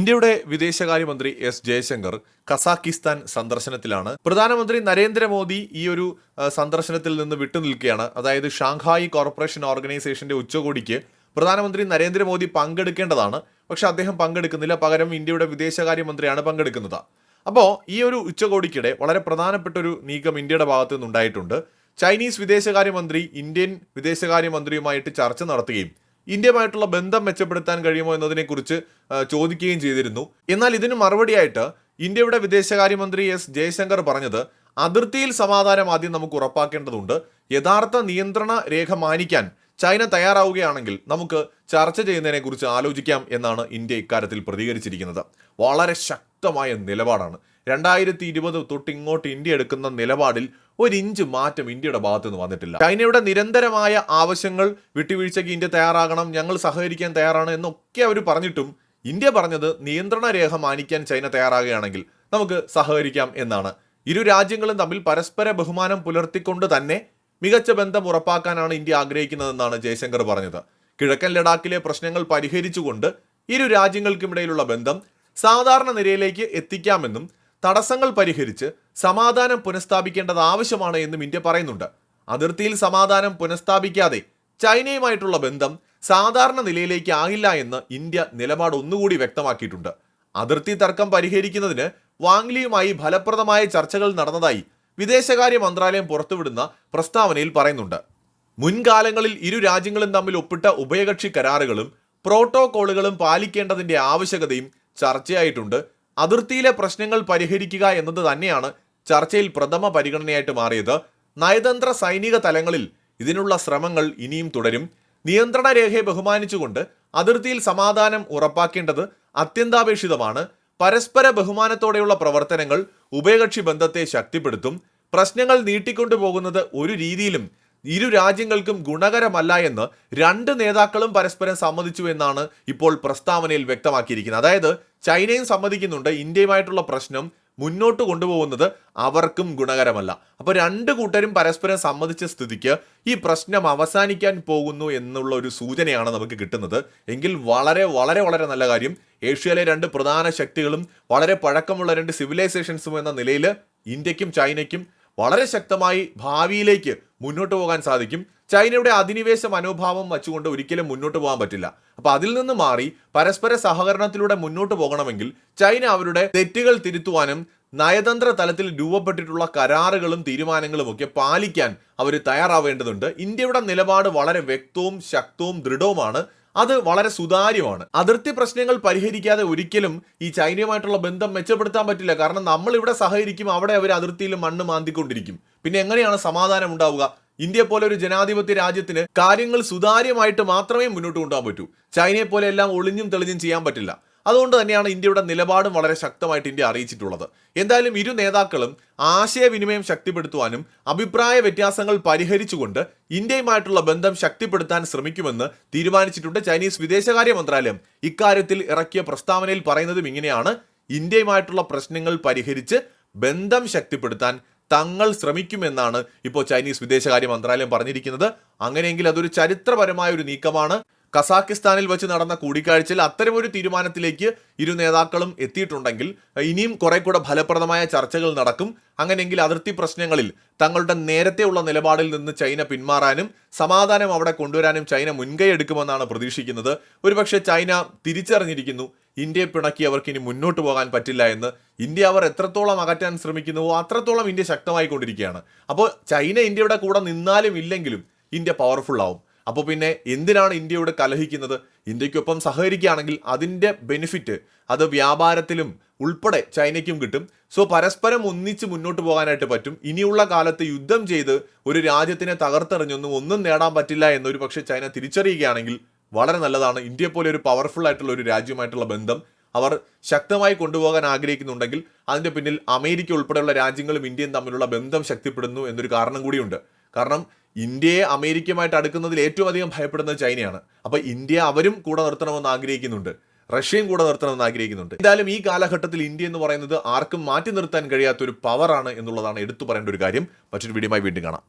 ഇന്ത്യയുടെ വിദേശകാര്യമന്ത്രി S Jaishankar Kazakhstan സന്ദർശനത്തിലാണ്. പ്രധാനമന്ത്രി നരേന്ദ്രമോദി ഈ ഒരു സന്ദർശനത്തിൽ നിന്ന് വിട്ടുനിൽക്കുകയാണ്. അതായത് ഷാങ്ഹായി കോർപ്പറേഷൻ ഓർഗനൈസേഷന്റെ ഉച്ചകോടിക്ക് പ്രധാനമന്ത്രി നരേന്ദ്രമോദി പങ്കെടുക്കേണ്ടതാണ്. പക്ഷെ അദ്ദേഹം പങ്കെടുക്കുന്നില്ല. പകരം ഇന്ത്യയുടെ വിദേശകാര്യമന്ത്രിയാണ് പങ്കെടുക്കുന്നത്. അപ്പോൾ ഈ ഒരു ഉച്ചകോടിക്കിടെ വളരെ പ്രധാനപ്പെട്ട ഒരു നീക്കം ഇന്ത്യയുടെ ഭാഗത്തു നിന്നുണ്ടായിട്ടുണ്ട്. ചൈനീസ് വിദേശകാര്യമന്ത്രി ഇന്ത്യൻ വിദേശകാര്യമന്ത്രിയുമായിട്ട് ചർച്ച നടത്തുകയും ഇന്ത്യയുമായിട്ടുള്ള ബന്ധം മെച്ചപ്പെടുത്താൻ കഴിയുമോ എന്നതിനെക്കുറിച്ച് ചോദിക്കുകയും ചെയ്തിരുന്നു. എന്നാൽ ഇതിന് മറുപടിയായിട്ട് ഇന്ത്യയുടെ വിദേശകാര്യമന്ത്രി എസ്. ജയശങ്കർ പറഞ്ഞത് അതിർത്തിയിൽ സമാധാനം ആദ്യം നമുക്ക് ഉറപ്പാക്കേണ്ടതുണ്ട്. യഥാർത്ഥ നിയന്ത്രണ രേഖ മാനിക്കാൻ ചൈന തയ്യാറാവുകയാണെങ്കിൽ നമുക്ക് ചർച്ച ചെയ്യുന്നതിനെക്കുറിച്ച് ആലോചിക്കാം എന്നാണ് ഇന്ത്യ ഇക്കാര്യത്തിൽ പ്രതികരിച്ചിരിക്കുന്നത്. വളരെ ശക്തമായ നിലപാടാണ്. രണ്ടായിരത്തി ഇരുപത് തൊട്ട് ഇങ്ങോട്ട് ഇന്ത്യ എടുക്കുന്ന നിലപാടിൽ ഒരു ഇഞ്ച് മാറ്റം ഇന്ത്യയുടെ ഭാഗത്തു നിന്ന് വന്നിട്ടില്ല. ചൈനയുടെ നിരന്തരമായ ആവശ്യങ്ങൾ വിട്ടുവീഴ്ചയ്ക്ക് ഇന്ത്യ തയ്യാറാകണം ഞങ്ങൾ സഹകരിക്കാൻ തയ്യാറാണ് എന്നൊക്കെ അവർ പറഞ്ഞിട്ടും ഇന്ത്യ പറഞ്ഞത് നിയന്ത്രണ രേഖ മാനിക്കാൻ ചൈന തയ്യാറാകുകയാണെങ്കിൽ നമുക്ക് സഹകരിക്കാം എന്നാണ്. ഇരു രാജ്യങ്ങളും തമ്മിൽ പരസ്പര ബഹുമാനം പുലർത്തിക്കൊണ്ട് തന്നെ മികച്ച ബന്ധം ഉറപ്പാക്കാനാണ് ഇന്ത്യ ആഗ്രഹിക്കുന്നതെന്നാണ് ജയശങ്കർ പറഞ്ഞത്. കിഴക്കൻ ലഡാക്കിലെ പ്രശ്നങ്ങൾ പരിഹരിച്ചുകൊണ്ട് ഇരു രാജ്യങ്ങൾക്കുമിടയിലുള്ള ബന്ധം സാധാരണ നിലയിലേക്ക് എത്തിക്കാമെന്നും തടസ്സങ്ങൾ പരിഹരിച്ച് സമാധാനം പുനഃസ്ഥാപിക്കേണ്ടത് ആവശ്യമാണ് എന്നും ഇന്ത്യ പറയുന്നുണ്ട്. അതിർത്തിയിൽ സമാധാനം പുനഃസ്ഥാപിക്കാതെ ചൈനയുമായിട്ടുള്ള ബന്ധം സാധാരണ നിലയിലേക്ക് ആകില്ല എന്ന് ഇന്ത്യ നിലപാട് ഒന്നുകൂടി വ്യക്തമാക്കിയിട്ടുണ്ട്. അതിർത്തി തർക്കം പരിഹരിക്കുന്നതിന് വാങ്ലിയുമായി ഫലപ്രദമായ ചർച്ചകൾ നടന്നതായി വിദേശകാര്യ മന്ത്രാലയം പുറത്തുവിടുന്ന പ്രസ്താവനയിൽ പറയുന്നുണ്ട് മുൻകാലങ്ങളിൽ ഇരു രാജ്യങ്ങളും തമ്മിൽ ഒപ്പിട്ട ഉഭയകക്ഷി കരാറുകളും പ്രോട്ടോകോളുകളും പാലിക്കേണ്ടതിന്റെ ആവശ്യകതയും ചർച്ചയായിട്ടുണ്ട്. അതിർത്തിയിലെ പ്രശ്നങ്ങൾ പരിഹരിക്കുക എന്നത് തന്നെയാണ് ചർച്ചയിൽ പ്രഥമ പരിഗണനയായിട്ട് മാറിയത്. നയതന്ത്ര സൈനിക തലങ്ങളിൽ ഇതിനുള്ള ശ്രമങ്ങൾ ഇനിയും തുടരും. നിയന്ത്രണ രേഖയെ ബഹുമാനിച്ചുകൊണ്ട് അതിർത്തിയിൽ സമാധാനം ഉറപ്പാക്കേണ്ടത് അത്യന്താപേക്ഷിതമാണ്. പരസ്പര ബഹുമാനത്തോടെയുള്ള പ്രവർത്തനങ്ങൾ ഉഭയകക്ഷി ബന്ധത്തെ ശക്തിപ്പെടുത്തും പ്രശ്നങ്ങൾ നീട്ടിക്കൊണ്ടുപോകുന്നത് ഒരു രീതിയിലും ഇരു രാജ്യങ്ങൾക്കും ഗുണകരമല്ല എന്ന് രണ്ട് നേതാക്കളും പരസ്പരം സമ്മതിച്ചു എന്നാണ് ഇപ്പോൾ പ്രസ്താവനയിൽ വ്യക്തമാക്കിയിരിക്കുന്നത്. അതായത് ചൈനയും സമ്മതിക്കുന്നുണ്ട് ഇന്ത്യയുമായിട്ടുള്ള പ്രശ്നം മുന്നോട്ട് കൊണ്ടുപോകുന്നത് അവർക്കും ഗുണകരമല്ല. അപ്പോൾ രണ്ട് കൂട്ടരും പരസ്പരം സമ്മതിച്ച സ്ഥിതിക്ക് ഈ പ്രശ്നം അവസാനിക്കാൻ പോകുന്നു എന്നുള്ള ഒരു സൂചനയാണ് നമുക്ക് കിട്ടുന്നത്. എങ്കിൽ വളരെ വളരെ വളരെ നല്ല കാര്യം. ഏഷ്യയിലെ രണ്ട് പ്രധാന ശക്തികളും വളരെ പഴക്കമുള്ള രണ്ട് സിവിലൈസേഷൻസും എന്ന നിലയിൽ ഇന്ത്യക്കും ചൈനയ്ക്കും വളരെ ശക്തമായി ഭാവിയിലേക്ക് മുന്നോട്ട് പോകാൻ സാധിക്കും. ചൈനയുടെ അധിനിവേശ മനോഭാവം വച്ചുകൊണ്ട് ഒരിക്കലും മുന്നോട്ട് പോകാൻ പറ്റില്ല. അപ്പൊ അതിൽ നിന്ന് മാറി പരസ്പര സഹകരണത്തിലൂടെ മുന്നോട്ട് പോകണമെങ്കിൽ ചൈന അവരുടെ തെറ്റുകൾ തിരുത്തുവാനും നയതന്ത്ര തലത്തിൽ രൂപപ്പെട്ടിട്ടുള്ള കരാറുകളും തീരുമാനങ്ങളും ഒക്കെ പാലിക്കാൻ അവർ തയ്യാറാവേണ്ടതുണ്ട്. ഇന്ത്യയുടെ നിലപാട് വളരെ വ്യക്തവും ശക്തവും ദൃഢവുമാണ്. അത് വളരെ സുതാര്യമാണ്. അതിർത്തി പ്രശ്നങ്ങൾ പരിഹരിക്കാതെ ഒരിക്കലും ഈ ചൈനയുമായിട്ടുള്ള ബന്ധം മെച്ചപ്പെടുത്താൻ പറ്റില്ല. കാരണം നമ്മൾ ഇവിടെ സഹകരിക്കും അവിടെ അവർ അതിർത്തിയിൽ മണ്ണ് മാന്തിക്കൊണ്ടിരിക്കും. പിന്നെ എങ്ങനെയാണ് സമാധാനം ഉണ്ടാവുക? ഇന്ത്യ പോലെ ഒരു ജനാധിപത്യ രാജ്യത്തിന് കാര്യങ്ങൾ സുതാര്യമായിട്ട് മാത്രമേ മുന്നോട്ട് കൊണ്ടുപോകാൻ പറ്റൂ. ചൈനയെ പോലെ എല്ലാം ഒളിഞ്ഞും തെളിഞ്ഞും ചെയ്യാൻ പറ്റില്ല. അതുകൊണ്ട് തന്നെയാണ് ഇന്ത്യയുടെ നിലപാടും വളരെ ശക്തമായിട്ട് ഇന്ത്യ അറിയിച്ചിട്ടുള്ളത്. എന്തായാലും ഇരു നേതാക്കളും ആശയവിനിമയം ശക്തിപ്പെടുത്തുവാനും അഭിപ്രായ വ്യത്യാസങ്ങൾ പരിഹരിച്ചുകൊണ്ട് ഇന്ത്യയുമായിട്ടുള്ള ബന്ധം ശക്തിപ്പെടുത്താൻ ശ്രമിക്കുമെന്ന് തീരുമാനിച്ചിട്ടുണ്ട് ചൈനീസ് വിദേശകാര്യ മന്ത്രാലയം. ഇക്കാര്യത്തിൽ ഇറക്കിയ പ്രസ്താവനയിൽ പറയുന്നതും ഇങ്ങനെയാണ്. ഇന്ത്യയുമായിട്ടുള്ള പ്രശ്നങ്ങൾ പരിഹരിച്ച് ബന്ധം ശക്തിപ്പെടുത്താൻ തങ്ങൾ ശ്രമിക്കുമെന്നാണ് ഇപ്പോൾ ചൈനീസ് വിദേശകാര്യ മന്ത്രാലയം പറഞ്ഞിരിക്കുന്നത്. അങ്ങനെയെങ്കിൽ അതൊരു ചരിത്രപരമായ ഒരു നീക്കമാണ്. കസാക്കിസ്ഥാനിൽ വെച്ച് നടന്ന കൂടിക്കാഴ്ചയിൽ അത്തരമൊരു തീരുമാനത്തിലേക്ക് ഇരു നേതാക്കളും എത്തിയിട്ടുണ്ടെങ്കിൽ ഇനിയും കുറെ കൂടെ ഫലപ്രദമായ ചർച്ചകൾ നടക്കും. അങ്ങനെയെങ്കിൽ അതിർത്തി പ്രശ്നങ്ങളിൽ തങ്ങളുടെ നേരത്തെയുള്ള നിലപാടിൽ നിന്ന് ചൈന പിന്മാറാനും സമാധാനം അവിടെ കൊണ്ടുവരാനും ചൈന മുൻകൈ എടുക്കുമെന്നാണ് പ്രതീക്ഷിക്കുന്നത്. ഒരുപക്ഷെ ചൈന തിരിച്ചറിഞ്ഞിരിക്കുന്നു. ഇന്ത്യയെ പിണക്കി അവർക്ക് ഇനി മുന്നോട്ട് പോകാൻ പറ്റില്ല എന്ന് ഇന്ത്യ അവർ എത്രത്തോളം അകറ്റാൻ ശ്രമിക്കുന്നുവോ അത്രത്തോളം ഇന്ത്യ ശക്തമായിക്കൊണ്ടിരിക്കുകയാണ്. അപ്പോൾ ചൈന ഇന്ത്യയുടെ കൂടെ നിന്നാലും ഇല്ലെങ്കിലും ഇന്ത്യ പവർഫുൾ ആവും. അപ്പോൾ പിന്നെ എന്തിനാണ് ഇന്ത്യയോട് കലഹിക്കുന്നത്? ഇന്ത്യക്കൊപ്പം സഹകരിക്കുകയാണെങ്കിൽ അതിന്റെ ബെനിഫിറ്റ് അത് വ്യാപാരത്തിലും ഉൾപ്പെടെ ചൈനയ്ക്കും കിട്ടും. സോ പരസ്പരം ഒന്നിച്ച് മുന്നോട്ട് പോകാനായിട്ട് പറ്റും. ഇനിയുള്ള കാലത്ത് യുദ്ധം ചെയ്ത് ഒരു രാജ്യത്തിനെ തകർത്തെറിഞ്ഞൊന്നും ഒന്നും നേടാൻ പറ്റില്ല എന്നൊരു പക്ഷേ ചൈന തിരിച്ചറിയുകയാണെങ്കിൽ വളരെ നല്ലതാണ്. ഇന്ത്യ പോലെ ഒരു പവർഫുൾ ആയിട്ടുള്ള ഒരു രാജ്യമായിട്ടുള്ള ബന്ധം അവർ ശക്തമായി കൊണ്ടുപോകാൻ ആഗ്രഹിക്കുന്നുണ്ടെങ്കിൽ അതിന്റെ പിന്നിൽ അമേരിക്ക ഉൾപ്പെടെയുള്ള രാജ്യങ്ങളും ഇന്ത്യയും തമ്മിലുള്ള ബന്ധം ശക്തിപ്പെടുന്നു എന്നൊരു കാരണം കൂടിയുണ്ട്. കാരണം ഇന്ത്യയെ അമേരിക്കയുമായിട്ട് അടുക്കുന്നതിൽ ഏറ്റവും അധികം ഭയപ്പെടുന്നത് ചൈനയാണ്. അപ്പോൾ ഇന്ത്യ അവരും കൂടെ നിർത്തണമെന്ന് ആഗ്രഹിക്കുന്നുണ്ട്. റഷ്യയും കൂടെ നിർത്തണമെന്ന് ആഗ്രഹിക്കുന്നുണ്ട്. എന്തായാലും ഈ കാലഘട്ടത്തിൽ ഇന്ത്യ എന്ന് പറയുന്നത് ആർക്കും മാറ്റി നിർത്താൻ കഴിയാത്ത ഒരു പവറാണ് എന്നുള്ളതാണ് എടുത്തു പറയേണ്ട ഒരു കാര്യം. മറ്റൊരു വീഡിയോമായി വീണ്ടും കാണാം.